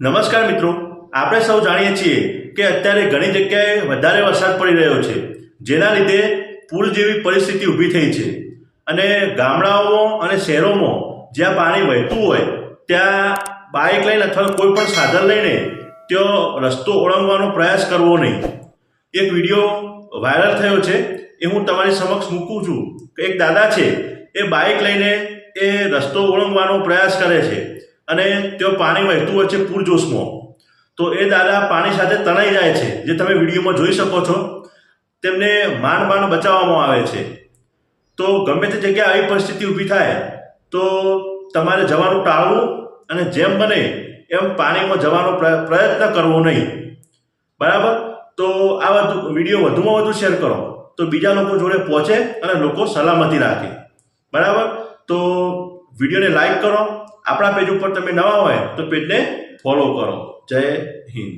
નમસ્કાર મિત્રો, આપણે સૌ જાણીએ છીએ કે અત્યારે ઘણી જગ્યાએ વધારે વરસાદ પડી રહ્યો છે, જેના લીધે પૂર જેવી પરિસ્થિતિ ઊભી થઈ છે. અને ગામડાઓ અને શહેરોમાં જ્યાં પાણી વહેતું હોય, ત્યાં બાઇક લઈને અથવા કોઈ પણ સાધન લઈને ત્યાં રસ્તો ઓળંગવાનો પ્રયાસ કરવો નહીં. એક વીડિયો વાયરલ થયો છે, એ હું તમારી સમક્ષ મૂકું છું કે એક દાદા છે, એ બાઇક લઈને એ રસ્તો ઓળંગવાનો પ્રયાસ કરે છે. અને તેઓ પાણી વહેતું હોય છે પૂરજોશમાં. તો એ દાદા પાણી સાથે તણાઈ જાય છે, જે તમે વિડીયોમાં જોઈ શકો છો. તેમને માંડ માંડ બચાવવામાં આવે છે. તો ગમે તે જગ્યાએ આવી પરિસ્થિતિ ઊભી થાય, તો તમારે જવાનું ટાળવું અને જેમ બને એમ પાણીમાં જવાનો પ્ર- પ્રયત્ન કરવો નહીં. બરાબર? તો આ વધુ, વીડિયો વધુમાં વધુ શેર કરો. તો બીજા લોકો જોડે પહોંચે અને લોકો સલામતી રાખે. બરાબર? તો વિડીયોને લાઈક કરો આપણા પેજ ઉપર તમે નવા હોય તો પેજને ફોલો કરો. જય હિન્દ.